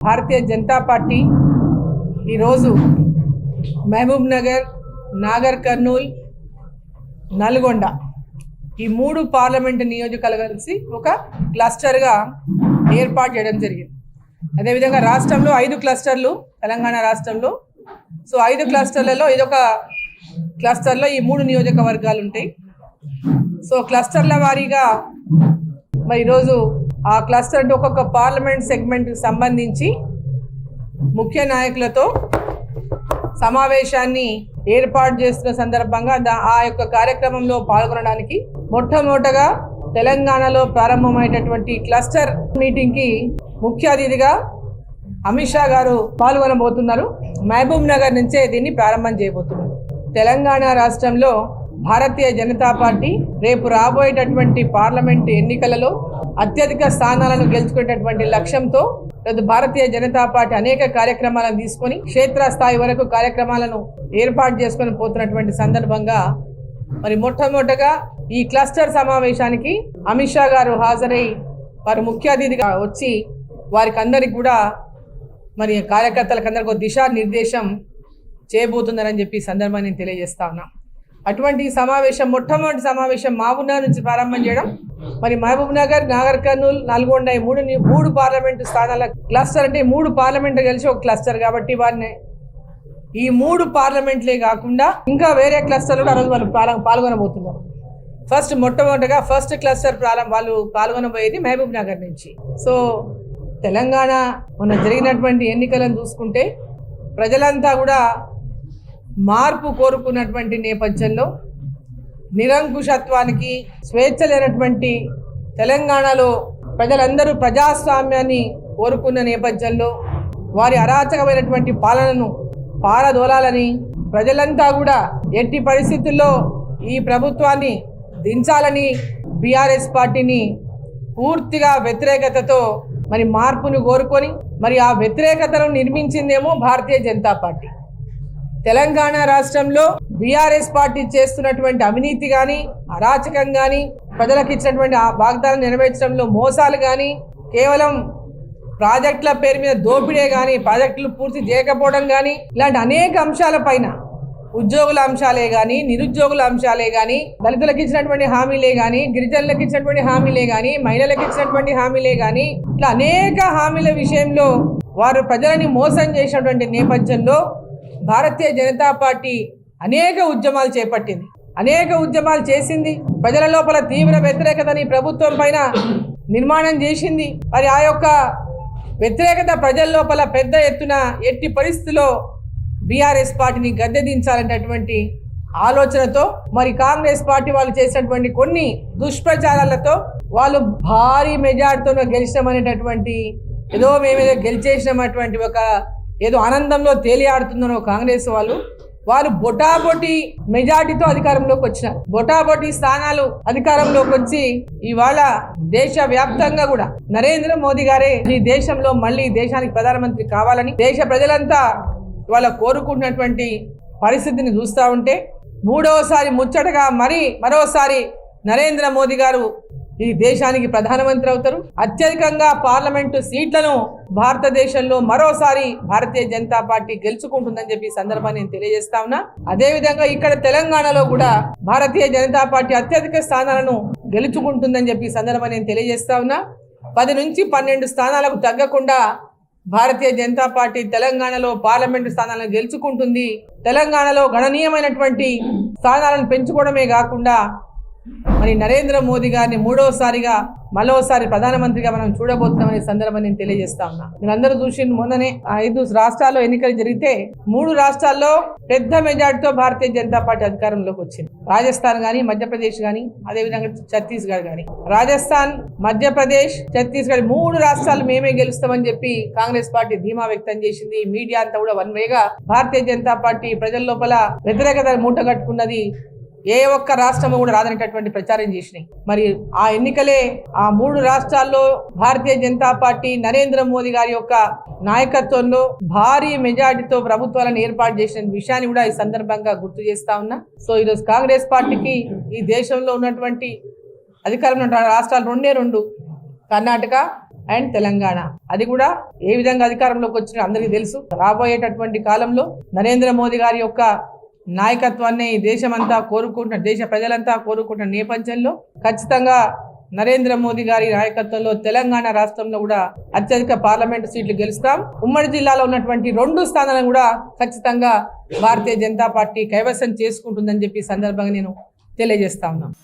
భారతీయ Janata party ఈరోజు మహబూబ్ నగర్ నాగర్ కర్నూల్ నల్గొండ ఈ మూడు పార్లమెంటు నియోజకాలు కలిసి ఒక క్లస్టర్గా ఏర్పాటు చేయడం జరిగింది. అదేవిధంగా రాష్ట్రంలో ఐదు క్లస్టర్లు తెలంగాణ రాష్ట్రంలో. సో ఐదు క్లస్టర్లలో ఇదొక క్లస్టర్లో ఈ మూడు నియోజకవర్గాలు ఉంటాయి. సో క్లస్టర్ల వారీగా మరి ఈరోజు ఆ క్లస్టర్ ఒక్కొక్క పార్లమెంట్ సెగ్మెంట్కి సంబంధించి ముఖ్య నాయకులతో సమావేశాన్ని ఏర్పాటు చేస్తున్న సందర్భంగా ఆ యొక్క కార్యక్రమంలో పాల్గొనడానికి మొట్టమొదటగా తెలంగాణలో ప్రారంభమైనటువంటి క్లస్టర్ మీటింగ్కి ముఖ్య అతిథిగా అమిత్ షా గారు పాల్గొనబోతున్నారు. మహబూబ్ నగర్ నుంచే దీన్ని ప్రారంభం చేయబోతున్నారు. తెలంగాణ రాష్ట్రంలో భారతీయ జనతా పార్టీ రేపు రాబోయేటటువంటి పార్లమెంట్ ఎన్నికలలో అత్యధిక స్థానాలను గెలుచుకునేటటువంటి లక్ష్యంతో భారతీయ జనతా పార్టీ అనేక కార్యక్రమాలను తీసుకొని క్షేత్రస్థాయి వరకు కార్యక్రమాలను ఏర్పాటు చేసుకొని పోతున్నటువంటి సందర్భంగా మరి మొట్టమొదటగా ఈ క్లస్టర్ సమావేశానికి అమిత్ షా గారు హాజరై వారు ముఖ్య అతిథిగా వచ్చి వారికి అందరికి కూడా మరి కార్యకర్తలకు అందరికి ఒక దిశానిర్దేశం చేయబోతున్నారని చెప్పి సందర్భాన్ని నేను తెలియజేస్తా ఉన్నా. అటువంటి సమావేశం మొట్టమొదటి సమావేశం మా మహబూబ్నగర్ నుంచి ప్రారంభం చేయడం మరి మహబూబ్ నగర్ నాగర్ కర్నూల్ నల్గొండ ఈ మూడు మూడు పార్లమెంటు స్థానాల క్లస్టర్ అంటే మూడు పార్లమెంట్ కలిసి ఒక క్లస్టర్ కాబట్టి వారిని ఈ మూడు పార్లమెంట్లే కాకుండా ఇంకా వేరే క్లస్టర్లు కూడా ఆ రోజు వాళ్ళు పాల్గొ- పాల్గొనబోతున్నారు. ఫస్ట్ మొట్టమొదటిగా ఫస్ట్ క్లస్టర్ ప్రారంభం వాళ్ళు పాల్గొనబోయేది మహబూబ్ నగర్ నుంచి. సో తెలంగాణ మొన్న జరిగినటువంటి ఎన్నికలను చూసుకుంటే ప్రజలంతా కూడా మార్పు కోరుకున్నటువంటి నేపథ్యంలో నిరంకుశత్వానికి స్వేచ్ఛ లేనటువంటి తెలంగాణలో ప్రజలందరూ ప్రజాస్వామ్యాన్ని కోరుకున్న నేపథ్యంలో వారి అరాచకమైనటువంటి పాలనను పారదోలాలని ప్రజలంతా కూడా ఎట్టి పరిస్థితుల్లో ఈ ప్రభుత్వాన్ని దించాలని బీఆర్ఎస్ పార్టీని పూర్తిగా వ్యతిరేకతతో మరి మార్పును కోరుకొని మరి ఆ వ్యతిరేకతను నిర్మించిందేమో భారతీయ జనతా పార్టీ. తెలంగాణ రాష్ట్రంలో బీఆర్ఎస్ పార్టీ చేస్తున్నటువంటి అవినీతి కానీ అరాచకం కానీ ప్రజలకు ఇచ్చినటువంటి ఆ వాగ్దానం నెరవేర్చడంలో మోసాలు కానీ కేవలం ప్రాజెక్టుల పేరు మీద దోపిడే కానీ ప్రాజెక్టులు పూర్తి చేయకపోవడం కానీ ఇలాంటి అనేక అంశాలపైన ఉద్యోగుల అంశాలే కానీ నిరుద్యోగుల అంశాలే కానీ దళితులకు ఇచ్చినటువంటి హామీలే కానీ గిరిజనులకు ఇచ్చినటువంటి హామీలే కానీ మహిళలకు ఇచ్చినటువంటి హామీలే కానీ ఇట్లా అనేక హామీల విషయంలో వారు ప్రజలని మోసం చేసినటువంటి నేపథ్యంలో భారతీయ జనతా పార్టీ అనేక ఉద్యమాలు చేపట్టింది. అనేక ఉద్యమాలు చేసింది. ప్రజల లోపల తీవ్ర వ్యతిరేకతని ప్రభుత్వం పైన నిర్మాణం చేసింది. మరి ఆ యొక్క వ్యతిరేకత ప్రజల లోపల పెద్ద ఎత్తున ఎట్టి పరిస్థితుల్లో బీఆర్ఎస్ పార్టీని గద్దెదించాలనేటటువంటి ఆలోచనతో మరి కాంగ్రెస్ పార్టీ వాళ్ళు చేసినటువంటి కొన్ని దుష్ప్రచారాలతో వాళ్ళు భారీ మెజార్టీతో గెలిచామనేటటువంటి ఏదో మేమేదో గెలిచేసినటువంటి ఒక ఏదో ఆనందంలో తేలియాడుతుందనో కాంగ్రెస్ వాళ్ళు వాళ్ళు బొటాబొటి మెజార్టీతో అధికారంలోకి వచ్చినారు. బొటాబొటి స్థానాలు అధికారంలోకి వచ్చి ఇవాళ దేశ వ్యాప్తంగా కూడా నరేంద్ర మోదీ గారే ఈ దేశంలో మళ్ళీ దేశానికి ప్రధానమంత్రి కావాలని దేశ ప్రజలంతా ఇవాళ కోరుకుంటున్నటువంటి పరిస్థితిని చూస్తూ ఉంటే మూడవసారి ముచ్చటగా మరి మరోసారి నరేంద్ర మోదీ గారు ఈ దేశానికి ప్రధానమంత్రి అవుతారు. అత్యధికంగా పార్లమెంటు సీట్లను భారతదేశంలో మరోసారి భారతీయ జనతా పార్టీ గెలుచుకుంటుందని చెప్పి సందర్భాన్ని నేను తెలియజేస్తా ఉన్నా. అదే విధంగా ఇక్కడ తెలంగాణలో కూడా భారతీయ జనతా పార్టీ అత్యధిక స్థానాలను గెలుచుకుంటుందని చెప్పి సందర్భాన్ని నేను తెలియజేస్తా ఉన్నా. పది నుంచి పన్నెండు స్థానాలకు తగ్గకుండా భారతీయ జనతా పార్టీ తెలంగాణలో పార్లమెంటు స్థానాలను గెలుచుకుంటుంది. తెలంగాణలో గణనీయమైనటువంటి స్థానాలను పెంచుకోవడమే కాకుండా మరి నరేంద్ర మోదీ గారిని మూడవసారిగా మరోసారి ప్రధానమంత్రిగా మనం చూడబోతున్నామనే సందర్భం నేను తెలియజేస్తా ఉన్నా. మీరందరూ చూసి మొన్ననే ఐదు రాష్ట్రాల్లో ఎన్నికలు జరిగితే మూడు రాష్ట్రాల్లో పెద్ద మెజార్టీతో భారతీయ జనతా పార్టీ అధికారంలోకి వచ్చింది. రాజస్థాన్ గాని మధ్యప్రదేశ్ గాని అదేవిధంగా ఛత్తీస్గఢ్ గాని. రాజస్థాన్ మధ్యప్రదేశ్ ఛత్తీస్గఢ్ మూడు రాష్ట్రాలు మేమే గెలుస్తామని చెప్పి కాంగ్రెస్ పార్టీ ధీమా వ్యక్తం చేసింది. మీడియా అంతా కూడా వన్ వేగా భారతీయ జనతా పార్టీ ప్రజల లోపల వ్యతిరేకత మూటగట్టుకున్నది ఏ ఒక్క రాష్ట్రము కూడా రాదనేటటువంటి ప్రచారం చేసినాయి. మరి ఆ ఎన్నికలే ఆ మూడు రాష్ట్రాల్లో భారతీయ జనతా పార్టీ నరేంద్ర మోదీ గారి యొక్క నాయకత్వంలో భారీ మెజార్టీతో ప్రభుత్వాలను ఏర్పాటు చేసిన విషయాన్ని కూడా ఈ సందర్భంగా గుర్తు చేస్తా ఉన్నా. సో ఈరోజు కాంగ్రెస్ పార్టీకి ఈ దేశంలో ఉన్నటువంటి అధికారంలో రాష్ట్రాలు రెండే రెండు కర్ణాటక అండ్ తెలంగాణ. అది కూడా ఏ విధంగా అధికారంలోకి వచ్చినా అందరికీ తెలుసు. రాబోయేటటువంటి కాలంలో నరేంద్ర మోదీ గారి యొక్క నాయకత్వాన్ని ఈ దేశమంతా కోరుకుంటున్న దేశ ప్రజలంతా కోరుకుంటున్న నేపథ్యంలో ఖచ్చితంగా నరేంద్ర మోదీ గారి నాయకత్వంలో తెలంగాణ రాష్ట్రంలో కూడా అత్యధిక పార్లమెంట్ సీట్లు గెలుస్తాం. ఉమ్మడి జిల్లాలో ఉన్నటువంటి రెండు స్థానాలను కూడా ఖచ్చితంగా భారతీయ జనతా పార్టీ కైవసం చేసుకుంటుందని చెప్పి సందర్భంగా నేను తెలియజేస్తా ఉన్నాను.